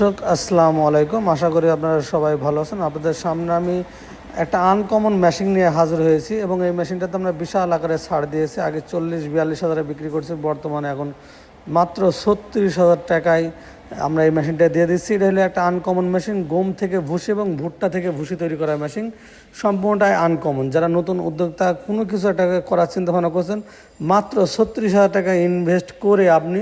দর্শক, আসসালামু আলাইকুম। আশা করি আপনারা সবাই ভালো আছেন। আপনাদের সামনে আমি একটা আনকমন মেশিন নিয়ে হাজির হয়েছি এবং এই মেশিনটাতে আমরা বিশাল আকারে ছাড় দিয়েছি। আগে চল্লিশ, বিয়াল্লিশ হাজারে বিক্রি করছি, বর্তমানে এখন মাত্র ছত্রিশ হাজার টাকায় আমরা এই মেশিনটা দিয়ে দিচ্ছি। এটা হলো একটা আনকমন মেশিন গম থেকে ভুসি এবং ভুট্টা থেকে ভুসি তৈরি করা মেশিন সম্পূর্ণটাই আনকমন যারা নতুন উদ্যোক্তা, কোনো কিছু একটা করার চিন্তা ভাবনা করছেন, মাত্র ছত্রিশ হাজার টাকা ইনভেস্ট করে আপনি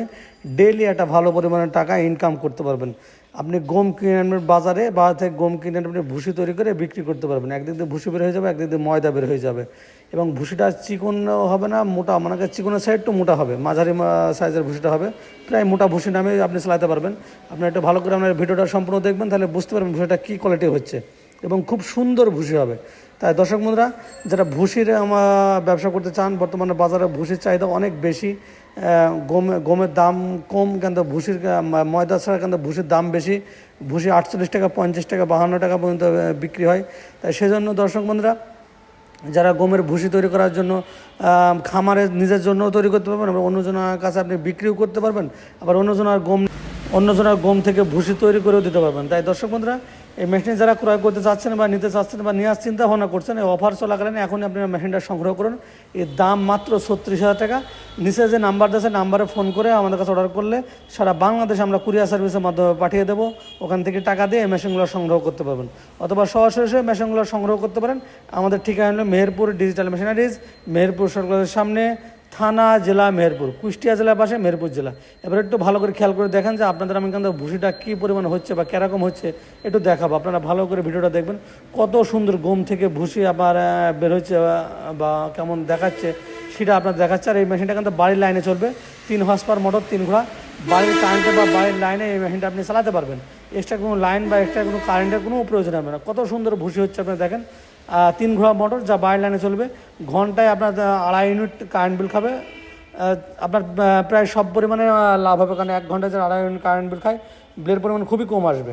ডেলি একটা ভালো পরিমাণের টাকা ইনকাম করতে পারবেন। আপনি গম কিনে আনবেন বাজারে, বাজার থেকে গম কিনে আপনি ভুসি তৈরি করে বিক্রি করতে পারবেন। একদিক দিয়ে ভুসি বের হয়ে যাবে, একদিক দিয়ে ময়দা বের হয়ে যাবে। এবং ভুসিটা চিকন হবে না, মোটা মানে চিকনের সাইড মোটা হবে। মাঝারি সাইজের ভুসিটা হবে। প্রায় মোটা ভুসি নামে আপনি চালাতে পারবেন। আপনি একটু ভালো করে আপনার ভিডিওটা সম্পূর্ণ দেখবেন তাহলে বুঝতে পারবেন ভুসিটা কী কোয়ালিটি হচ্ছে। এবং খুব সুন্দর ভুসি হবে। তাই দর্শক বন্ধুরা যারা ভুসির আমার ব্যবসা করতে চান বর্তমানে বাজারে ভুসির চাহিদা অনেক বেশি গম গমের দাম কম কিন্তু আহ, ময়দা ছাড়া কিন্তু ভুসির দাম বেশি। ভুসি আটচল্লিশ টাকা পঞ্চাশ টাকা বাহান্ন টাকা পর্যন্ত বিক্রি হয়। তাই সেজন্য দর্শক বন্ধুরা যারা গমের ভুসি তৈরি করার জন্য খামারে নিজের জন্য তৈরি করতে পারবেন আবার অন্যজনের কাছে আপনি বিক্রিও করতে পারবেন আবার অন্যজনের গম অন্যজনের গম থেকে ভুসি তৈরি করেও দিতে পারবেন। তাই দর্শক বন্ধুরা, এই মেশিন যারা ক্রয় করতে চাচ্ছেন বা নিতে চাচ্ছেন বা নেওয়ার চিন্তা ভাবনা করছেন, এই অফার চলাকালীন এখনই আপনি মেশিনটা সংগ্রহ করুন। এর দাম মাত্র ছত্রিশ হাজার টাকা। নিচে যে নাম্বার দিয়েছে নাম্বারে ফোন করে আমাদের কাছে অর্ডার করলে সারা বাংলাদেশে আমরা কুরিয়ার সার্ভিসের মাধ্যমে পাঠিয়ে দেবো। ওখান থেকে টাকা দিয়ে এই মেশিনগুলো সংগ্রহ করতে পারবেন। অথবা সরাসরি মেশিনগুলো সংগ্রহ করতে পারেন। আমাদের ঠিকানা হলো মেহেরপুর ডিজিটাল মেশিনারিজ মেহেরপুর সরকারের সামনে থানা জেলা মেহেরপুর, কুষ্টিয়া জেলা পাশে মেহেরপুর জেলা। এবার একটু ভালো করে খেয়াল করে দেখেন যে আপনাদের আমি কিন্তু ভুসিটা কী পরিমাণ হচ্ছে বা কীরকম হচ্ছে, একটু দেখাবো। আপনারা ভালো করে ভিডিওটা দেখবেন, কত সুন্দর গম থেকে ভুসি আবার বেরোচ্ছে বা কেমন দেখাচ্ছে, সেটা আপনার দেখাচ্ছে। আর এই মেশিনটা কিন্তু বাড়ির লাইনে চলবে, তিন হর্স পার মোটর, তিন ঘোড়া। বাড়ির কারেন্টে বা বাড়ির লাইনে এই মেশিনটা আপনি চালাতে পারবেন। এক্সট্রা কোনো লাইন বা এক্সট্রা কোনো কারেন্টের কোনো প্রয়োজন হবে না। কত সুন্দর ভুসি হচ্ছে আপনি দেখেন। তিন ঘোড়া মোটর যা বাড়ির লাইনে চলবে। ঘন্টায় আপনার আড়াই ইউনিট কারেন্ট বিল খাবে। আপনার প্রায় সব পরিমাণে লাভ হবে। কারণ এক ঘন্টায় যে আড়াই ইউনিট কারেন্ট বিল খায় বিলের পরিমাণ খুবই কম আসবে।